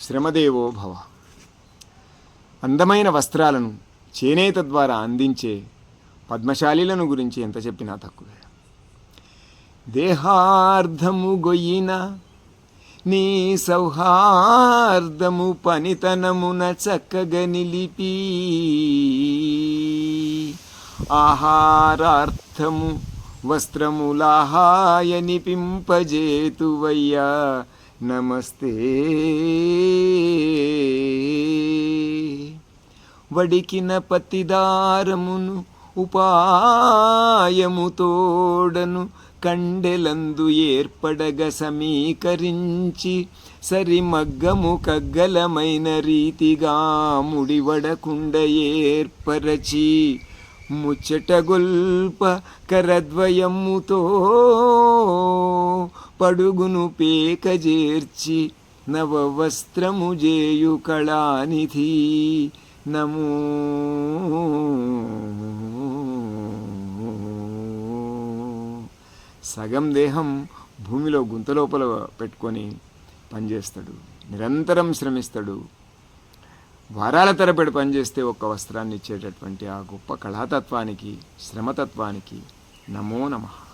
శ్రమదేవో భవ. అందమైన వస్త్రాలను చేనేత ద్వారా అందించే పద్మశాలీలను గురించి ఎంత చెప్పినా తక్కువే. దేహార్థము గొయ్యిన నీ సౌహార్దము పనితనమున చక్కగా నిలిపి ఆహారార్థము వస్త్రములాహాయ నిపింపజేతువయ్యా. నమస్తే. వడికిన పతిదారమును ఉపాయము తోడను కండెలందు ఏర్పడగ సమీకరించి సరిమగ్గము కగ్గలమైన రీతిగా ముడివడకుండ ఏర్పరచి ముచ్చటగొల్ప కరద్వయముతో పడుగును పేకజేర్చి నవవస్త్రము జేయు కళానిధి నమో సగం దేహం భూమిలో గుంతలోపల పెట్టుకొని పనిచేస్తాడు. నిరంతరం శ్రమిస్తాడు. వారాల తరబడి పనిచేస్తే ఒక్క వస్త్రాన్ని ఇచ్చేటటువంటి ఆ గొప్ప కళాతత్వానికి శ్రమతత్వానికి నమో నమః.